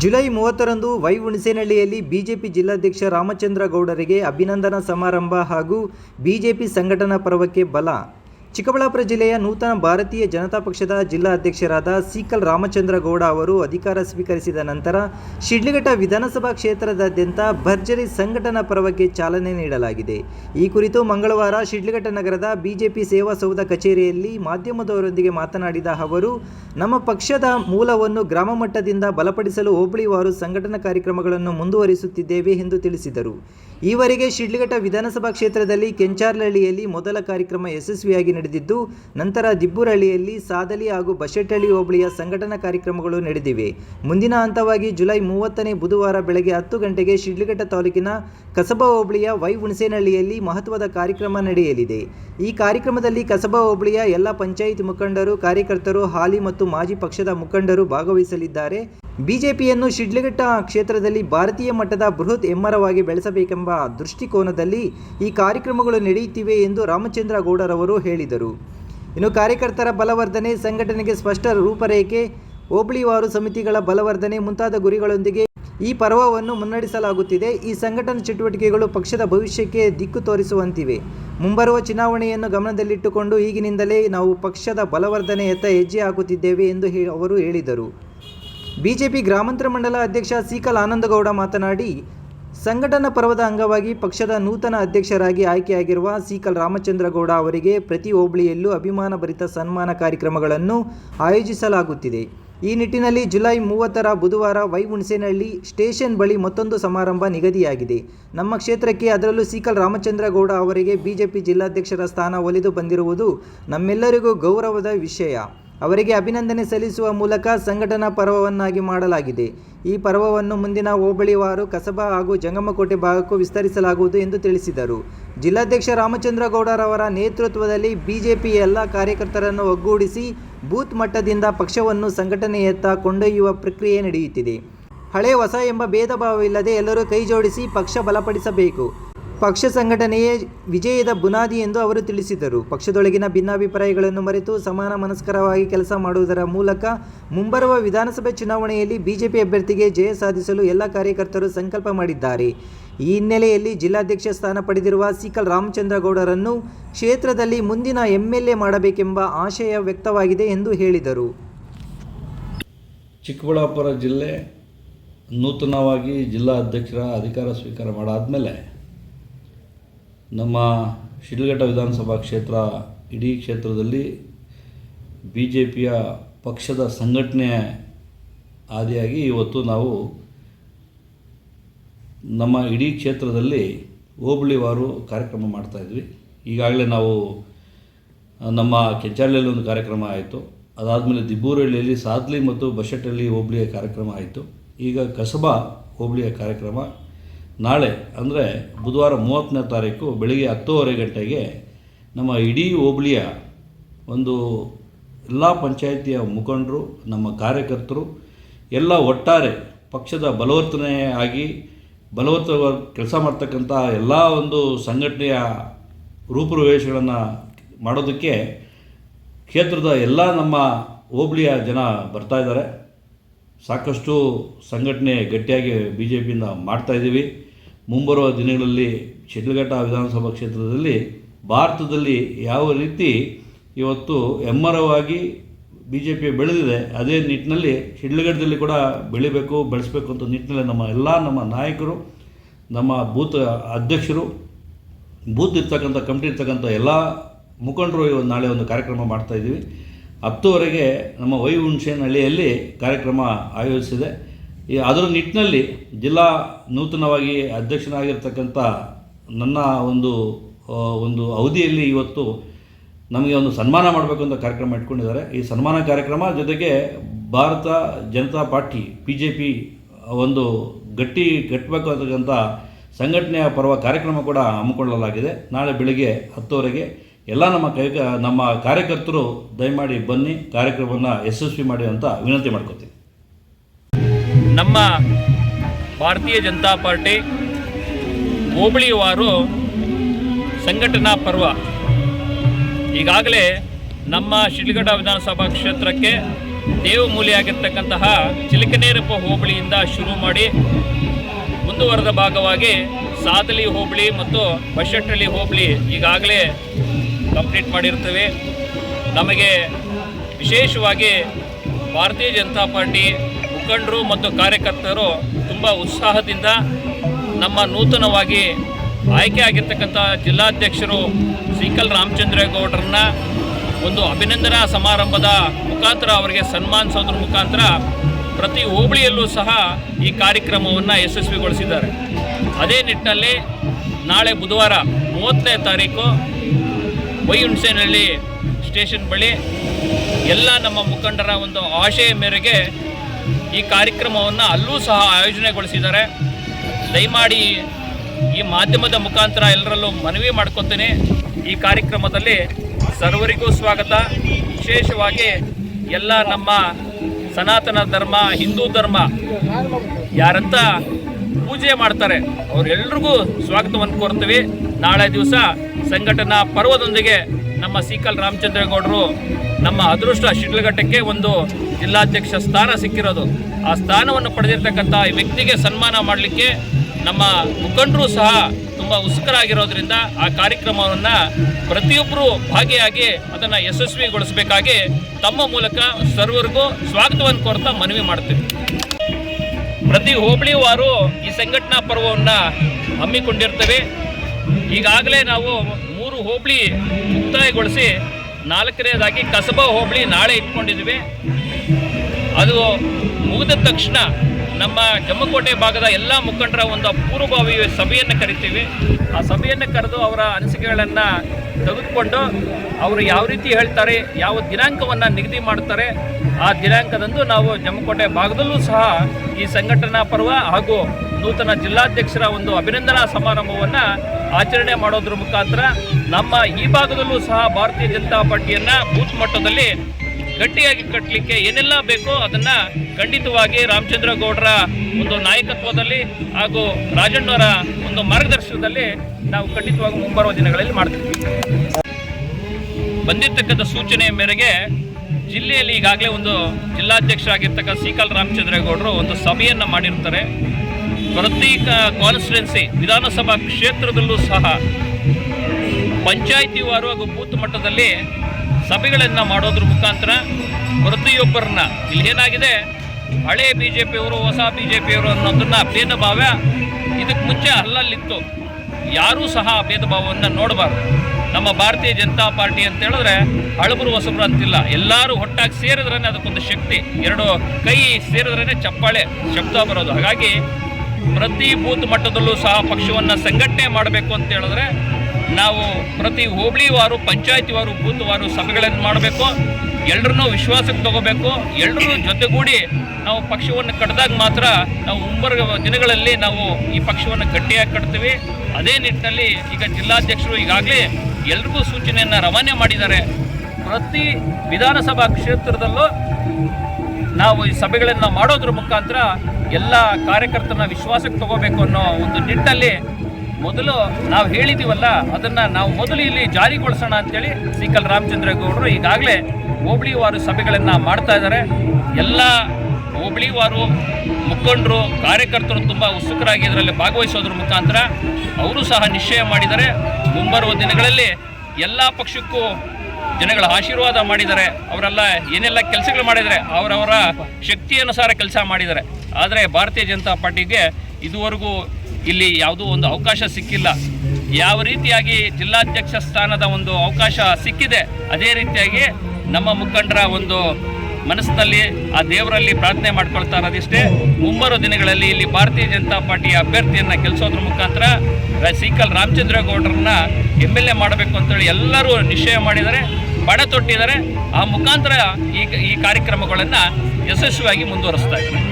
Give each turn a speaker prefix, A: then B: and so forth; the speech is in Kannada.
A: ಜುಲೈ ಮೂವತ್ತರಂದು ವೈ ಹುಣಸೇನಹಳ್ಳಿಯಲ್ಲಿ ಬಿಜೆಪಿ ಜಿಲ್ಲಾಧ್ಯಕ್ಷ ರಾಮಚಂದ್ರ ಗೌಡರಿಗೆ ಅಭಿನಂದನಾ ಸಮಾರಂಭ ಹಾಗೂ ಬಿಜೆಪಿ ಸಂಘಟನಾ ಪರ್ವಕ್ಕೆ ಬಲ ಚಿಕ್ಕಬಳ್ಳಾಪುರ ಜಿಲ್ಲೆಯ ನೂತನ ಭಾರತೀಯ ಜನತಾ ಪಕ್ಷದ ಜಿಲ್ಲಾ ಅಧ್ಯಕ್ಷರಾದ ಸೀಕಲ್ ರಾಮಚಂದ್ರ ಗೌಡ ಅವರು ಅಧಿಕಾರ ಸ್ವೀಕರಿಸಿದ ನಂತರ ಶಿಡ್ಲಘಟ್ಟ ವಿಧಾನಸಭಾ ಕ್ಷೇತ್ರದಾದ್ಯಂತ ಭರ್ಜರಿ ಸಂಘಟನಾ ಪರ್ವಕ್ಕೆ ಚಾಲನೆ ನೀಡಲಾಗಿದೆ. ಈ ಕುರಿತು ಮಂಗಳವಾರ ಶಿಡ್ಲಘಟ್ಟ ನಗರದ ಬಿಜೆಪಿ ಸೇವಾ ಸೌಧ ಕಚೇರಿಯಲ್ಲಿ ಮಾಧ್ಯಮದವರೊಂದಿಗೆ ಮಾತನಾಡಿದ ಅವರು, ನಮ್ಮ ಪಕ್ಷದ ಮೂಲವನ್ನು ಗ್ರಾಮ ಮಟ್ಟದಿಂದ ಬಲಪಡಿಸಲು ಹೋಬಳಿವಾರು ಸಂಘಟನಾ ಕಾರ್ಯಕ್ರಮಗಳನ್ನು ಮುಂದುವರಿಸುತ್ತಿದ್ದೇವೆ ಎಂದು ತಿಳಿಸಿದರು. ಈವರೆಗೆ ಶಿಡ್ಲಘಟ್ಟ ವಿಧಾನಸಭಾ ಕ್ಷೇತ್ರದಲ್ಲಿ ಕೆಂಚಾರ್ಲಹಳ್ಳಿಯಲ್ಲಿ ಮೊದಲ ಕಾರ್ಯಕ್ರಮ ಯಶಸ್ವಿಯಾಗಿ ನಡೆದಿದ್ದು, ನಂತರ ದಿಬ್ಬೂರಹಳ್ಳಿಯಲ್ಲಿ ಸಾದಲಿ ಹಾಗೂ ಬಶೆಟ್ಟಹಳ್ಳಿ ಹೋಬಳಿಯ ಸಂಘಟನಾ ಕಾರ್ಯಕ್ರಮಗಳು ನಡೆದಿವೆ. ಮುಂದಿನ ಹಂತವಾಗಿ ಜುಲೈ ಮೂವತ್ತನೇ ಬುಧವಾರ ಬೆಳಗ್ಗೆ ಹತ್ತು ಗಂಟೆಗೆ ಶಿಡ್ಲಘಟ್ಟ ತಾಲೂಕಿನ ಕಸಬಾ ಹೋಬಳಿಯ ವೈ ಹುಣಸೇನಹಳ್ಳಿಯಲ್ಲಿ ಮಹತ್ವದ ಕಾರ್ಯಕ್ರಮ ನಡೆಯಲಿದೆ. ಈ ಕಾರ್ಯಕ್ರಮದಲ್ಲಿ ಕಸಬಾ ಹೋಬಳಿಯ ಎಲ್ಲ ಪಂಚಾಯಿತಿ ಮುಖಂಡರು, ಕಾರ್ಯಕರ್ತರು, ಹಾಲಿ ಮತ್ತು ಮಾಜಿ ಪಕ್ಷದ ಮುಖಂಡರು ಭಾಗವಹಿಸಲಿದ್ದಾರೆ. ಬಿಜೆಪಿಯನ್ನು ಶಿಡ್ಲಘಟ್ಟ ಕ್ಷೇತ್ರದಲ್ಲಿ ಭಾರತೀಯ ಮಟ್ಟದ ಬೃಹತ್ ಹೆಮ್ಮರವಾಗಿ ಬೆಳೆಸಬೇಕೆಂಬ ದೃಷ್ಟಿಕೋನದಲ್ಲಿ ಈ ಕಾರ್ಯಕ್ರಮಗಳು ನಡೆಯುತ್ತಿವೆ ಎಂದು ರಾಮಚಂದ್ರ ಗೌಡರವರು ಹೇಳಿದರು. ಇನ್ನು ಕಾರ್ಯಕರ್ತರ ಬಲವರ್ಧನೆ, ಸಂಘಟನೆಗೆ ಸ್ಪಷ್ಟ ರೂಪರೇಖೆ ಹೋಬಳಿವಾರು ಸಮಿತಿಗಳ ಬಲವರ್ಧನೆ ಮುಂತಾದ ಗುರಿಗಳೊಂದಿಗೆ ಈ ಪರ್ವವನ್ನು ಮುನ್ನಡೆಸಲಾಗುತ್ತಿದೆ. ಈ ಸಂಘಟನಾ ಚಟುವಟಿಕೆಗಳು ಪಕ್ಷದ ಭವಿಷ್ಯಕ್ಕೆ ದಿಕ್ಕು ತೋರಿಸುವಂತಿವೆ. ಮುಂಬರುವ ಚುನಾವಣೆಯನ್ನು ಗಮನದಲ್ಲಿಟ್ಟುಕೊಂಡು ಈಗಿನಿಂದಲೇ ನಾವು ಪಕ್ಷದ ಬಲವರ್ಧನೆಯತ್ತ ಹೆಜ್ಜೆ ಹಾಕುತ್ತಿದ್ದೇವೆ ಎಂದು ಅವರು ಹೇಳಿದರು. ಬಿಜೆಪಿ ಗ್ರಾಮಾಂತರ ಮಂಡಲ ಅಧ್ಯಕ್ಷ ಸೀಕಲ್ ಆನಂದಗೌಡ ಮಾತನಾಡಿ, ಸಂಘಟನಾ ಪರ್ವದ ಅಂಗವಾಗಿ ಪಕ್ಷದ ನೂತನ ಅಧ್ಯಕ್ಷರಾಗಿ ಆಯ್ಕೆಯಾಗಿರುವ ಸೀಕಲ್ ರಾಮಚಂದ್ರಗೌಡ ಅವರಿಗೆ ಪ್ರತಿ ಹೋಬಳಿಯಲ್ಲೂ ಅಭಿಮಾನ ಭರಿತ ಸನ್ಮಾನ ಕಾರ್ಯಕ್ರಮಗಳನ್ನು ಆಯೋಜಿಸಲಾಗುತ್ತಿದೆ. ಈ ನಿಟ್ಟಿನಲ್ಲಿ ಜುಲೈ ಮೂವತ್ತರ ಬುಧವಾರ ವೈಹುಣಸೇನಹಳ್ಳಿ ಸ್ಟೇಷನ್ ಬಳಿ ಮತ್ತೊಂದು ಸಮಾರಂಭ ನಿಗದಿಯಾಗಿದೆ. ನಮ್ಮ ಕ್ಷೇತ್ರಕ್ಕೆ ಅದರಲ್ಲೂ ಸೀಕಲ್ ರಾಮಚಂದ್ರಗೌಡ ಅವರಿಗೆ ಬಿಜೆಪಿ ಜಿಲ್ಲಾಧ್ಯಕ್ಷರ ಸ್ಥಾನ ಒಲಿದು ಬಂದಿರುವುದು ನಮ್ಮೆಲ್ಲರಿಗೂ ಗೌರವದ ವಿಷಯ. ಅವರಿಗೆ ಅಭಿನಂದನೆ ಸಲ್ಲಿಸುವ ಮೂಲಕ ಸಂಘಟನಾ ಪರ್ವವನ್ನಾಗಿ ಮಾಡಲಾಗಿದೆ. ಈ ಪರ್ವವನ್ನು ಮುಂದಿನ ಹೋಬಳಿವಾರು ಕಸಬಾ ಹಾಗೂ ಜಂಗಮಕೋಟೆ ಭಾಗಕ್ಕೂ ವಿಸ್ತರಿಸಲಾಗುವುದು ಎಂದು ತಿಳಿಸಿದರು. ಜಿಲ್ಲಾಧ್ಯಕ್ಷ ರಾಮಚಂದ್ರಗೌಡರವರ ನೇತೃತ್ವದಲ್ಲಿ ಬಿಜೆಪಿ ಎಲ್ಲ ಕಾರ್ಯಕರ್ತರನ್ನು ಒಗ್ಗೂಡಿಸಿ ಬೂತ್ ಮಟ್ಟದಿಂದ ಪಕ್ಷವನ್ನು ಸಂಘಟನೆಯತ್ತ ಕೊಂಡೊಯ್ಯುವ ಪ್ರಕ್ರಿಯೆ ನಡೆಯುತ್ತಿದೆ. ಹಳೆ ಹೊಸ ಎಂಬ ಭೇದ ಭಾವವಿಲ್ಲದೆ ಎಲ್ಲರೂ ಕೈಜೋಡಿಸಿ ಪಕ್ಷ ಬಲಪಡಿಸಬೇಕು. ಪಕ್ಷ ಸಂಘಟನೆಯೇ ವಿಜಯದ ಬುನಾದಿ ಎಂದು ಅವರು ತಿಳಿಸಿದರು. ಪಕ್ಷದೊಳಗಿನ ಭಿನ್ನಾಭಿಪ್ರಾಯಗಳನ್ನು ಮರೆತು ಸಮಾನ ಮನಸ್ಕರವಾಗಿ ಕೆಲಸ ಮಾಡುವುದರ ಮೂಲಕ ಮುಂಬರುವ ವಿಧಾನಸಭೆ ಚುನಾವಣೆಯಲ್ಲಿ ಬಿಜೆಪಿ ಅಭ್ಯರ್ಥಿಗೆ ಜಯ ಸಾಧಿಸಲು ಎಲ್ಲ ಕಾರ್ಯಕರ್ತರು ಸಂಕಲ್ಪ ಮಾಡಿದ್ದಾರೆ. ಈ ಹಿನ್ನೆಲೆಯಲ್ಲಿ ಜಿಲ್ಲಾಧ್ಯಕ್ಷ ಸ್ಥಾನ ಪಡೆದಿರುವ ಸಿಕಲ್ ರಾಮಚಂದ್ರಗೌಡರನ್ನು ಕ್ಷೇತ್ರದಲ್ಲಿ ಮುಂದಿನ ಎಂಎಲ್ಎ ಮಾಡಬೇಕೆಂಬ ಆಶಯ ವ್ಯಕ್ತವಾಗಿದೆ ಎಂದು ಹೇಳಿದರು.
B: ಚಿಕ್ಕಬಳ್ಳಾಪುರ ಜಿಲ್ಲೆ ನೂತನವಾಗಿ ಜಿಲ್ಲಾ ಅಧ್ಯಕ್ಷರ ಅಧಿಕಾರ ಸ್ವೀಕಾರ ಮಾಡಾದಮೇಲೆ ನಮ್ಮ ಶಿಡ್ಲಘಟ್ಟ ವಿಧಾನಸಭಾ ಕ್ಷೇತ್ರ ಇಡೀ ಕ್ಷೇತ್ರದಲ್ಲಿ ಬಿ ಜೆ ಪಿಯ ಪಕ್ಷದ ಸಂಘಟನೆ ಆದಿಯಾಗಿ ಇವತ್ತು ನಾವು ನಮ್ಮ ಇಡೀ ಕ್ಷೇತ್ರದಲ್ಲಿ ಹೋಬಳಿವಾರು ಕಾರ್ಯಕ್ರಮ ಮಾಡ್ತಾಯಿದ್ವಿ ಈಗಾಗಲೇ ನಾವು ನಮ್ಮ ಕೆಂಚಾಳಿಯಲ್ಲಿ ಒಂದು ಕಾರ್ಯಕ್ರಮ ಆಯಿತು. ಅದಾದಮೇಲೆ ದಿಬ್ಬೂರಳ್ಳಿಯಲ್ಲಿ ಸಾದ್ಲಿ ಮತ್ತು ಬಶೆಟ್ಟಹಳ್ಳಿ ಹೋಬಳಿಯ ಕಾರ್ಯಕ್ರಮ ಆಯಿತು. ಈಗ ಕಸಬಾ ಹೋಬಳಿಯ ಕಾರ್ಯಕ್ರಮ. ನಾಳೆ, ಅಂದರೆ ಬುಧವಾರ ಮೂವತ್ತನೇ ತಾರೀಕು ಬೆಳಿಗ್ಗೆ ಹತ್ತೂವರೆ ಗಂಟೆಗೆ ನಮ್ಮ ಇಡೀ ಹೋಬಳಿಯ ಒಂದು ಎಲ್ಲ ಪಂಚಾಯಿತಿಯ ಮುಖಂಡರು, ನಮ್ಮ ಕಾರ್ಯಕರ್ತರು, ಎಲ್ಲ ಒಟ್ಟಾರೆ ಪಕ್ಷದ ಬಲವರ್ತನೆ ಆಗಿ ಬಲವತ್ತ ಕೆಲಸ ಮಾಡ್ತಕ್ಕಂಥ ಎಲ್ಲ ಒಂದು ಸಂಘಟನೆಯ ರೂಪುರವೇಶಗಳನ್ನು ಮಾಡೋದಕ್ಕೆ ಕ್ಷೇತ್ರದ ಎಲ್ಲ ನಮ್ಮ ಹೋಬಳಿಯ ಜನ ಬರ್ತಾ ಇದ್ದಾರೆ. ಸಾಕಷ್ಟು ಸಂಘಟನೆ ಗಟ್ಟಿಯಾಗಿ ಬಿ ಜೆ ಪಿಯಿಂದ ಮಾಡ್ತಾಯಿದ್ದೀವಿ ಮುಂಬರುವ ದಿನಗಳಲ್ಲಿ ಶಿಡ್ಲಘಟ್ಟ ವಿಧಾನಸಭಾ ಕ್ಷೇತ್ರದಲ್ಲಿ ಭಾರತದಲ್ಲಿ ಯಾವ ರೀತಿ ಇವತ್ತು ಹೆಮ್ಮರವಾಗಿ ಬಿ ಜೆ ಪಿ ಬೆಳೆದಿದೆ, ಅದೇ ನಿಟ್ಟಿನಲ್ಲಿ ಶಿಡ್ಲಘಟ್ಟದಲ್ಲಿ ಕೂಡ ಬೆಳಿಬೇಕು, ಬೆಳೆಸಬೇಕು ಅಂತ ನಿಟ್ಟಿನಲ್ಲಿ ನಮ್ಮ ಎಲ್ಲ ನಮ್ಮ ನಾಯಕರು, ನಮ್ಮ ಬೂತ್ ಅಧ್ಯಕ್ಷರು, ಬೂತ್ ಇರ್ತಕ್ಕಂಥ ಕಮಿಟಿ ಇರ್ತಕ್ಕಂಥ ಎಲ್ಲ ಮುಖಂಡರು ಇವತ್ತು ನಾಳೆ ಒಂದು ಕಾರ್ಯಕ್ರಮ ಮಾಡ್ತಾ ಇದ್ದೀವಿ. ಹತ್ತುವರೆಗೆ ನಮ್ಮ ವೈ ಹುಣಸೇನಹಳ್ಳಿಯಲ್ಲಿ ಕಾರ್ಯಕ್ರಮ ಆಯೋಜಿಸಿದೆ. ಈ ಅದರ ನಿಟ್ಟಿನಲ್ಲಿ ಜಿಲ್ಲಾ ನೂತನವಾಗಿ ಅಧ್ಯಕ್ಷನಾಗಿರ್ತಕ್ಕಂಥ ನನ್ನ ಒಂದು ಒಂದು ಅವಧಿಯಲ್ಲಿ ಇವತ್ತು ನಮಗೆ ಒಂದು ಸನ್ಮಾನ ಮಾಡಬೇಕು ಅಂತ ಕಾರ್ಯಕ್ರಮ ಇಟ್ಕೊಂಡಿದ್ದಾರೆ. ಈ ಸನ್ಮಾನ ಕಾರ್ಯಕ್ರಮ ಜೊತೆಗೆ Bharat Janata Party B J P ಒಂದು ಗಟ್ಟಿ ಕಟ್ಟಬೇಕು ಅಂತಕ್ಕಂಥ ಸಂಘಟನೆಯ ಪರ್ವ ಕಾರ್ಯಕ್ರಮ ಕೂಡ ಹಮ್ಮಿಕೊಳ್ಳಲಾಗಿದೆ. ನಾಳೆ ಬೆಳಿಗ್ಗೆ ಹತ್ತುವರೆಗೆ ಎಲ್ಲ ನಮ್ಮ ಕೈ ನಮ್ಮ ಕಾರ್ಯಕರ್ತರು ದಯಮಾಡಿ ಬನ್ನಿ, ಕಾರ್ಯಕ್ರಮವನ್ನು ಯಶಸ್ವಿ ಮಾಡಿ ಅಂತ ವಿನಂತಿ ಮಾಡ್ಕೋತೀನಿ.
C: ನಮ್ಮ ಭಾರತೀಯ ಜನತಾ ಪಾರ್ಟಿ ಹೋಬಳಿವಾರು ಸಂಘಟನಾ ಪರ್ವ. ಈಗಾಗಲೇ ನಮ್ಮ ಶಿಡ್ಲಘಟ್ಟ ವಿಧಾನಸಭಾ ಕ್ಷೇತ್ರಕ್ಕೆ ದೇವಮೂಲಿಯಾಗಿರ್ತಕ್ಕಂತಹ ಚಿಲಕನೇರಪ್ಪ ಹೋಬಳಿಯಿಂದ ಶುರು ಮಾಡಿ ಮುಂದುವರೆದ ಭಾಗವಾಗಿ ಸಾದಲಿ ಹೋಬಳಿ ಮತ್ತು ಬಶೆಟ್ಟಳ್ಳಿ ಹೋಬಳಿ ಈಗಾಗಲೇ ಕಂಪ್ಲೀಟ್ ಮಾಡಿರ್ತೇವೆ. ನಮಗೆ ವಿಶೇಷವಾಗಿ ಭಾರತೀಯ ಜನತಾ ಪಾರ್ಟಿ ಮುಖಂಡರು ಮತ್ತು ಕಾರ್ಯಕರ್ತರು ತುಂಬ ಉತ್ಸಾಹದಿಂದ ನಮ್ಮ ನೂತನವಾಗಿ ಆಯ್ಕೆ ಆಗಿರ್ತಕ್ಕಂಥ ಜಿಲ್ಲಾಧ್ಯಕ್ಷರು ಸಿಕಲ್ ರಾಮಚಂದ್ರೇಗೌಡರನ್ನ ಒಂದು ಅಭಿನಂದನಾ ಸಮಾರಂಭದ ಮುಖಾಂತರ ಅವರಿಗೆ ಸನ್ಮಾನಿಸೋದ್ರ ಮುಖಾಂತರ ಪ್ರತಿ ಹೋಬಳಿಯಲ್ಲೂ ಸಹ ಈ ಕಾರ್ಯಕ್ರಮವನ್ನು ಯಶಸ್ವಿಗೊಳಿಸಿದ್ದಾರೆ. ಅದೇ ನಿಟ್ಟಿನಲ್ಲಿ ನಾಳೆ ಬುಧವಾರ ಮೂವತ್ತನೇ ತಾರೀಕು ವೈಹುಣಸೇನಹಳ್ಳಿ ಸ್ಟೇಷನ್ ಬಳಿ ಎಲ್ಲ ನಮ್ಮ ಮುಖಂಡರ ಒಂದು ಆಶಯ ಮೇರೆಗೆ ಈ ಕಾರ್ಯಕ್ರಮವನ್ನು ಅಲ್ಲೂ ಸಹ ಆಯೋಜನೆಗೊಳಿಸಿದ್ದಾರೆ. ದಯಮಾಡಿ ಈ ಮಾಧ್ಯಮದ ಮುಖಾಂತರ ಎಲ್ಲರಲ್ಲೂ ಮನವಿ ಮಾಡ್ಕೊತೀನಿ. ಈ ಕಾರ್ಯಕ್ರಮದಲ್ಲಿ ಸರ್ವರಿಗೂ ಸ್ವಾಗತ. ವಿಶೇಷವಾಗಿ ಎಲ್ಲ ನಮ್ಮ ಸನಾತನ ಧರ್ಮ, ಹಿಂದೂ ಧರ್ಮ, ಯಾರಂತ ಪೂಜೆ ಮಾಡ್ತಾರೆ. ಅವರೆಲ್ರಿಗೂ ಸ್ವಾಗತವನ್ನು ಕೋರ್ತೀವಿ. ನಾಳೆ ದಿವಸ ಸಂಘಟನಾ ಪರ್ವದೊಂದಿಗೆ ನಮ್ಮ ಸೀಕಲ್ ರಾಮಚಂದ್ರೇಗೌಡರು ನಮ್ಮ ಅದೃಷ್ಟ ಶಿಡ್ಲಘಟ್ಟಕ್ಕೆ ಒಂದು ಜಿಲ್ಲಾಧ್ಯಕ್ಷ ಸ್ಥಾನ ಸಿಕ್ಕಿರೋದು. ಆ ಸ್ಥಾನವನ್ನು ಪಡೆದಿರ್ತಕ್ಕಂಥ ಈ ವ್ಯಕ್ತಿಗೆ ಸನ್ಮಾನ ಮಾಡಲಿಕ್ಕೆ ನಮ್ಮ ಮುಖಂಡರು ಸಹ ತುಂಬ ಉತ್ಸುಕರಾಗಿರೋದ್ರಿಂದ ಆ ಕಾರ್ಯಕ್ರಮವನ್ನು ಪ್ರತಿಯೊಬ್ಬರೂ ಭಾಗಿಯಾಗಿ ಅದನ್ನು ಯಶಸ್ವಿಗೊಳಿಸಬೇಕಾಗಿ ತಮ್ಮ ಮೂಲಕ ಸರ್ವರಿಗೂ ಸ್ವಾಗತವನ್ನು ಕೋರ್ತಾ ಮನವಿ ಮಾಡ್ತೀವಿ. ಪ್ರತಿ ಹೋಬಳಿವಾರು ಈ ಸಂಘಟನಾ ಪರ್ವವನ್ನು ಹಮ್ಮಿಕೊಂಡಿರ್ತೇವೆ. ಈಗಾಗಲೇ ನಾವು ಮೂರು ಹೋಬಳಿ ಮುಕ್ತಾಯಗೊಳಿಸಿ ನಾಲ್ಕನೇದಾಗಿ ಕಸಬಾ ಹೋಬಳಿ ನಾಳೆ ಇಟ್ಕೊಂಡಿದ್ವಿ. ಅದು ಮುಗಿದ ತಕ್ಷಣ ನಮ್ಮ ಜಮ್ಮಕೋಟೆ ಭಾಗದ ಎಲ್ಲ ಮುಖಂಡರ ಒಂದು ಪೂರ್ವಭಾವಿ ಸಭೆಯನ್ನು ಕರಿತೀವಿ. ಆ ಸಭೆಯನ್ನು ಕರೆದು ಅವರ ಅನಿಸಿಕೆಗಳನ್ನು ತೆಗೆದುಕೊಂಡು ಅವರು ಯಾವ ರೀತಿ ಹೇಳ್ತಾರೆ, ಯಾವ ದಿನಾಂಕವನ್ನು ನಿಗದಿ ಮಾಡ್ತಾರೆ, ಆ ದಿನಾಂಕದಂದು ನಾವು ಜಮ್ಮಕೋಟೆ ಭಾಗದಲ್ಲೂ ಸಹ ಈ ಸಂಘಟನಾ ಪರ್ವ ಹಾಗೂ ನೂತನ ಜಿಲ್ಲಾಧ್ಯಕ್ಷರ ಒಂದು ಅಭಿನಂದನಾ ಸಮಾರಂಭವನ್ನು ಆಚರಣೆ ಮಾಡೋದ್ರ ಮುಖಾಂತರ ನಮ್ಮ ಈ ಭಾಗದಲ್ಲೂ ಸಹ ಭಾರತೀಯ ಜನತಾ ಪಾರ್ಟಿಯನ್ನು ಬೂತ್ ಮಟ್ಟದಲ್ಲಿ ಗಟ್ಟಿಯಾಗಿ ಕಟ್ಟಲಿಕ್ಕೆ ಏನೆಲ್ಲ ಬೇಕೋ ಅದನ್ನ ಖಂಡಿತವಾಗಿ ರಾಮಚಂದ್ರ ಗೌಡರ ಒಂದು ನಾಯಕತ್ವದಲ್ಲಿ ಹಾಗೂ ರಾಜಣ್ಣವರ ಒಂದು ಮಾರ್ಗದರ್ಶನದಲ್ಲಿ ನಾವು ಖಂಡಿತವಾಗಿ ಮುಂಬರುವ ದಿನಗಳಲ್ಲಿ ಮಾಡ್ತೀವಿ. ಬಂದಿರತಕ್ಕಂಥ ಸೂಚನೆಯ ಮೇರೆಗೆ ಜಿಲ್ಲೆಯಲ್ಲಿ ಈಗಾಗಲೇ ಒಂದು ಜಿಲ್ಲಾಧ್ಯಕ್ಷರಾಗಿರ್ತಕ್ಕ ಸಿಕಲ್ ರಾಮಚಂದ್ರೇಗೌಡರು ಒಂದು ಸಭೆಯನ್ನು ಮಾಡಿರ್ತಾರೆ. ಪ್ರತಿ ಕಾನ್ಸ್ಟಿಟ್ಯುನ್ಸಿ ವಿಧಾನಸಭಾ ಕ್ಷೇತ್ರದಲ್ಲೂ ಸಹ ಪಂಚಾಯಿತಿವಾರು ಹಾಗೂ ಬೂತ್ ಮಟ್ಟದಲ್ಲಿ ಸಭೆಗಳನ್ನು ಮಾಡೋದ್ರ ಮುಖಾಂತರ ಪ್ರತಿಯೊಬ್ಬರನ್ನ ಇಲ್ಲಿ ಏನಾಗಿದೆ? ಹಳೆ ಬಿ ಜೆ ಪಿಯವರು ಹೊಸ ಬಿ ಜೆ ಪಿಯವರು ಅನ್ನೋದನ್ನ ಭೇದ ಭಾವ ಇದಕ್ಕೆ ಮುಂಚೆ ಅಲ್ಲಲ್ಲಿತ್ತು. ಯಾರೂ ಸಹ ಆ ಭೇದ ಭಾವವನ್ನು ನೋಡಬಾರ್ದು. ನಮ್ಮ ಭಾರತೀಯ ಜನತಾ ಪಾರ್ಟಿ ಅಂತ ಹೇಳಿದ್ರೆ ಹಳಬರು ಹೊಸಬರು ಅಂತಿಲ್ಲ. ಎಲ್ಲರೂ ಒಟ್ಟಾಗಿ ಸೇರಿದ್ರೇ ಅದಕ್ಕೊಂದು ಶಕ್ತಿ. ಎರಡು ಕೈ ಸೇರಿದ್ರೇ ಚಪ್ಪಾಳೆ ಶಬ್ದ ಬರೋದು. ಹಾಗಾಗಿ ಪ್ರತಿ ಬೂತ್ ಮಟ್ಟದಲ್ಲೂ ಸಹ ಪಕ್ಷವನ್ನು ಸಂಘಟನೆ ಮಾಡಬೇಕು ಅಂತ ಹೇಳಿದ್ರೆ ನಾವು ಪ್ರತಿ ಹೋಬಳಿವಾರು ಪಂಚಾಯತಿವಾರು ಬೂತ್ವಾರು ಸಭೆಗಳನ್ನು ಮಾಡಬೇಕು. ಎಲ್ಲರನ್ನೂ ವಿಶ್ವಾಸಕ್ಕೆ ತಗೋಬೇಕು. ಎಲ್ಲರೂ ಜೊತೆಗೂಡಿ ನಾವು ಪಕ್ಷವನ್ನು ಕಟ್ಟಿದಾಗ ಮಾತ್ರ ನಾವು ಮುಂಬರುವ ದಿನಗಳಲ್ಲಿ ನಾವು ಈ ಪಕ್ಷವನ್ನು ಗಟ್ಟಿಯಾಗಿ ಕಟ್ತೀವಿ. ಅದೇ ನಿಟ್ಟಿನಲ್ಲಿ ಈಗ ಜಿಲ್ಲಾಧ್ಯಕ್ಷರು ಈಗಾಗಲೇ ಎಲ್ರಿಗೂ ಸೂಚನೆಯನ್ನು ರವಾನೆ ಮಾಡಿದ್ದಾರೆ. ಪ್ರತಿ ವಿಧಾನಸಭಾ ಕ್ಷೇತ್ರದಲ್ಲೂ ನಾವು ಈ ಸಭೆಗಳನ್ನು ಮಾಡೋದ್ರ ಮುಖಾಂತರ ಎಲ್ಲ ಕಾರ್ಯಕರ್ತರನ್ನ ವಿಶ್ವಾಸಕ್ಕೆ ತಗೋಬೇಕು ಅನ್ನೋ ಒಂದು ನಿಟ್ಟಲ್ಲಿ ಮೊದಲು ನಾವು ಹೇಳಿದ್ದೀವಲ್ಲ, ಅದನ್ನು ನಾವು ಮೊದಲು ಇಲ್ಲಿ ಜಾರಿಗೊಳಿಸೋಣ ಅಂತೇಳಿ ಸಿಕಲ್ ರಾಮಚಂದ್ರೇಗೌಡರು ಈಗಾಗಲೇ ಹೋಬಳಿವಾರು ಸಭೆಗಳನ್ನು ಮಾಡ್ತಾ ಇದ್ದಾರೆ. ಎಲ್ಲ ಹೋಬಳಿವಾರು ಮುಖಂಡರು, ಕಾರ್ಯಕರ್ತರು ತುಂಬ ಉತ್ಸುಕರಾಗಿ ಇದರಲ್ಲಿ ಭಾಗವಹಿಸೋದ್ರ ಮುಖಾಂತರ ಅವರು ಸಹ ನಿಶ್ಚಯ ಮಾಡಿದ್ದಾರೆ. ಮುಂಬರುವ ದಿನಗಳಲ್ಲಿ ಎಲ್ಲ ಪಕ್ಷಕ್ಕೂ ಜನಗಳ ಆಶೀರ್ವಾದ ಮಾಡಿದ್ದಾರೆ. ಅವರೆಲ್ಲ ಏನೆಲ್ಲ ಕೆಲಸಗಳು ಮಾಡಿದ್ದಾರೆ, ಅವರವರ ಶಕ್ತಿ ಅನುಸಾರ ಕೆಲಸ ಮಾಡಿದ್ದಾರೆ. ಆದರೆ ಭಾರತೀಯ ಜನತಾ ಪಾರ್ಟಿಗೆ ಇದುವರೆಗೂ ಇಲ್ಲಿ ಯಾವುದೂ ಒಂದು ಅವಕಾಶ ಸಿಕ್ಕಿಲ್ಲ. ಯಾವ ರೀತಿಯಾಗಿ ಜಿಲ್ಲಾಧ್ಯಕ್ಷ ಸ್ಥಾನದ ಒಂದು ಅವಕಾಶ ಸಿಕ್ಕಿದೆ, ಅದೇ ರೀತಿಯಾಗಿ ನಮ್ಮ ಮುಖಂಡರ ಒಂದು ಮನಸ್ಸಿನಲ್ಲಿ ಆ ದೇವರಲ್ಲಿ ಪ್ರಾರ್ಥನೆ ಮಾಡ್ಕೊಳ್ತಾ ಇರೋದಿಷ್ಟೇ. ಮುಂಬರುವ ದಿನಗಳಲ್ಲಿ ಇಲ್ಲಿ ಭಾರತೀಯ ಜನತಾ ಪಾರ್ಟಿಯ ಅಭ್ಯರ್ಥಿಯನ್ನು ಗೆಲ್ಲಿಸೋದ್ರ ಮುಖಾಂತರ ಸಿಕಲ್ ರಾಮಚಂದ್ರೇಗೌಡರನ್ನ ಎಂ ಎಲ್ ಎ ಮಾಡಬೇಕು ಅಂತೇಳಿ ಎಲ್ಲರೂ ನಿಶ್ಚಯ ಮಾಡಿದ್ದಾರೆ, ಬಡ ತೊಟ್ಟಿದ್ದಾರೆ. ಆ ಮುಖಾಂತರ ಈ ಈ ಕಾರ್ಯಕ್ರಮಗಳನ್ನು ಯಶಸ್ವಿಯಾಗಿ ಮುಂದುವರಿಸ್ತಾ ಇದ್ದಾರೆ.